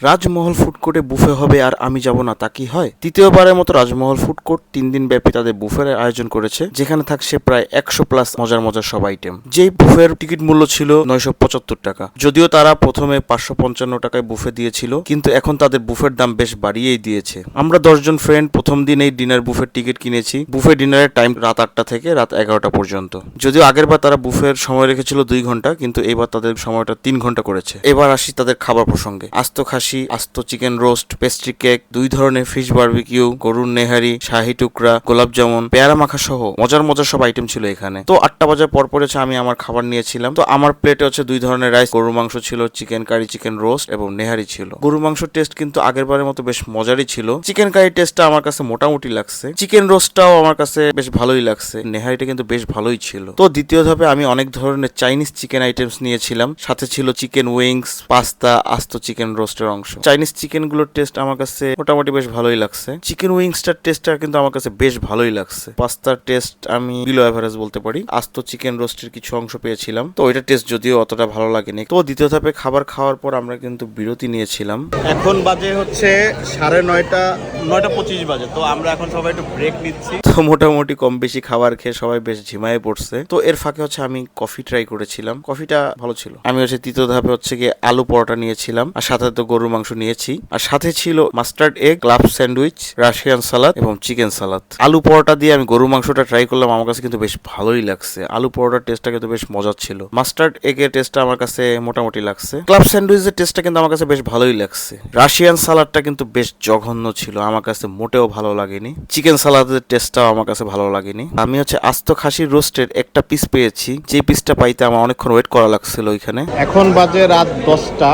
রাজমহল food কোর্টে buffet হবে আর আমি যাব না, তা কি হয়? তৃতীয়বারের মতো রাজমহল ফুড কোর্ট তিন দিন ব্যাপী তাদের বুফের আয়োজন করেছে, যেখানে থাকছে প্রায় একশো প্লাস মজার মজার সব আইটেম। যেই বুফের টিকিট মূল্য ছিল নয়শো পঁচাত্তর টাকা। যদিও তারা প্রথমে পাঁচশো পঞ্চান্ন টাকায় বুফে দিয়েছিল, কিন্তু এখন তাদের বুফের দাম বেশ বাড়িয়েই দিয়েছে। আমরা দশজন ফ্রেন্ড প্রথম দিন এই ডিনার বুফের টিকিট কিনেছি। বুফে ডিনারের টাইম রাত আটটা থেকে রাত এগারোটা পর্যন্ত। যদিও আগের বার তারা বুফের সময় রেখেছিল দুই ঘণ্টা, কিন্তু এবার তাদের সময়টা তিন ঘণ্টা করেছে। এবার আসি তাদের খাবার প্রসঙ্গে। আস্ত খাসি আস্ত চিকেন রোস্ট, পেস্ট্রি কেক, দুই ধরনের ফিশ বারবিকিউ, গরুর নেহারি, শাহি টুকরা, গোলাপ জামুন, পেয়ারা মাখা সহ মজার মজার সব আইটেম ছিল এখানে। তো আটটা বাজার পর পর হচ্ছে আমি আমার খাবার নিয়েছিলাম। তো আমার প্লেটে হচ্ছে দুই ধরনের রাইস গরুর মাংস ছিল চিকেন কারি চিকেন রোস্ট এবং নেহারি ছিল। গরুর মাংস টেস্ট কিন্তু আগের বারের মতো বেশ মজারই ছিল। চিকেন কারি টেস্টটা আমার কাছে মোটামুটি লাগছে। চিকেন রোস্টটাও আমার কাছে বেশ ভালোই লাগছে। নেহারিটা কিন্তু বেশ ভালোই ছিল। তো দ্বিতীয় ধাপে আমি অনেক ধরনের চাইনিজ চিকেন আইটেমস নিয়েছিলাম। সাথে ছিল চিকেন উইংস পাস্তা আস্ত চিকেন রোস্টের অংশ। চাইনিজ চিকেনগুলোর টেস্ট আমার কাছে মোটামুটি বেশ ভালোই লাগছে। চিকেন উইংসটার টেস্টটা কিন্তু আমার কাছে বেশ ভালোই লাগছে। পাস্তার টেস্ট আমি বিলো অ্যাভারেজ বলতে পারি। আস্ত চিকেন রোস্টের কিছু অংশ পেয়েছিলাম। তো ওইটা টেস্ট যদিও অতটা ভালো লাগেনি। তো দ্বিতীয় ধাপে খাবার খাওয়ার পর আমরা কিন্তু বিরতি নিয়েছিলাম। এখন বাজে হচ্ছে সাড়ে নয়টা নয়টা পঁচিশ বাজে। তো আমরা এখন সবাই একটু ব্রেক নিচ্ছি। তো মোটামুটি কম বেশি খাবার খেয়ে সবাই বেশ ঝিমায়ে পড়ছে। তো এর ফাঁকে হচ্ছে আমি কফি ট্রাই করেছিলাম। কফিটা ভালো ছিল। আমি হচ্ছে তৃতীয় ধাপে হচ্ছে গিয়ে আলু পরোটা নিয়েছিলাম। আর সাথে তো গরুর মাংস নিয়েছি। আর সাথে ছিল mustard egg club sandwich, Russian salad এবং চিকেন সালাদ। আলু পরোটা দিয়ে আমি গরুর মাংসটা ট্রাই করলাম, আমার কাছে কিন্তু বেশ ভালোই লাগছে। আলু পরোটার টেস্টটা কিন্তু বেশ মজার ছিল। মাস্টার্ড এগের টেস্টটা আমার কাছে মোটামুটি লাগছে। ক্লাব স্যান্ডউইচের টেস্টটা কিন্তু আমার কাছে বেশ ভালোই লাগছে। রাশিয়ান সালাদটা কিন্তু বেশ জঘন্য ছিল, আমার কাছে মোটেও ভালো লাগেনি। চিকেন সালাদের টেস্টটাও আমার কাছে ভালো লাগেনি। আমি হচ্ছে আস্ত খাসির রোস্টের একটা পিস পেয়েছি। যে পিসটা পাইতে আমার অনেকক্ষণ ওয়েট করা লাগছিল ওইখানে। এখন বাজে রাত দশটা।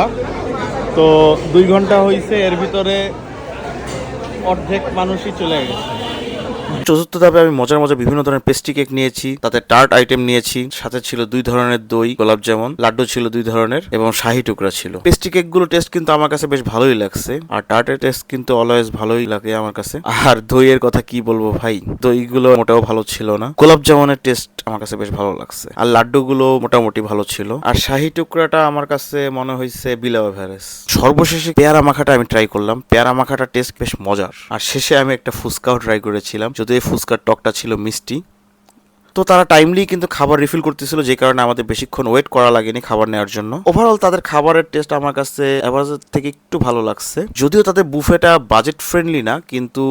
তো দুই ঘণ্টা হয়েছে এর ভিতরে অর্ধেক মানুষই চলে গেছে। চতুর্থ ধাপে আমি মজার মজার বিভিন্ন ধরনের পেস্ট্রি কেক নিয়েছি, তাতে টার্ট আইটেম নিয়েছি, সাথে ছিল দুই ধরনের দই, গোলাপ জামুন, লাড্ডু ছিল দুই ধরনের, এবং শাহি টুকরা ছিল। পেস্ট্রি কেকগুলো টেস্ট কিন্তু আমার কাছে বেশ ভালোই লাগছে, আর টার্টের টেস্ট কিন্তু অলওয়েজ ভালোই লাগে আমার কাছে। আর দইয়ের কথা কি বলব ভাই? দইগুলো মোটেও ভালো ছিল না। গোলাপ জামুনের টেস্ট আমার কাছে বেশ ভালো লাগছে, আর লাড্ডু গুলো মোটামুটি ভালো ছিল। আর শাহি টুকরাটা আমার কাছে মনে হয়েছে বিলো এভারেজ সর্বশেষে পেয়ারা মাখাটা আমি ট্রাই করলাম, পেয়ারা মাখাটা টেস্ট বেশ মজার। আর শেষে আমি একটা ফুচকাও ট্রাই করেছিলাম যদি এই ফুচকার টকটা ছিল মিষ্টি। তো তারা টাইমলি কিন্তু খাবার রিফিল করতেছিল, যে কারণে আমাদের বেশিক্ষণ ওয়েট করা লাগেনি খাবার নেওয়ার জন্য। ওভারঅল তাদের খাবারের টেস্ট আমার কাছে অ্যাভারেজের থেকে একটু ভালো লাগছে। যদিও তাদের বুফেটা বাজেট ফ্রেন্ডলি না, কিন্তু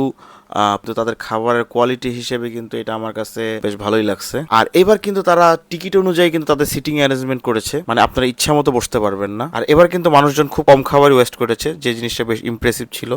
তো তাদের খাবারের কোয়ালিটি হিসেবে কিন্তু এটা আমার কাছে বেশ ভালোই লাগছে। আর এবার কিন্তু তারা টিকিট অনুযায়ী কিন্তু তাদের সিটিং অ্যারেঞ্জমেন্ট করেছে। মানে আপনারা ইচ্ছা মতো বসতে পারবেন না। আর এবার কিন্তু মানুষজন খুব কম খাবারই ওয়েস্ট করেছে, যে জিনিসটা বেশ ইমপ্রেসিভ ছিল।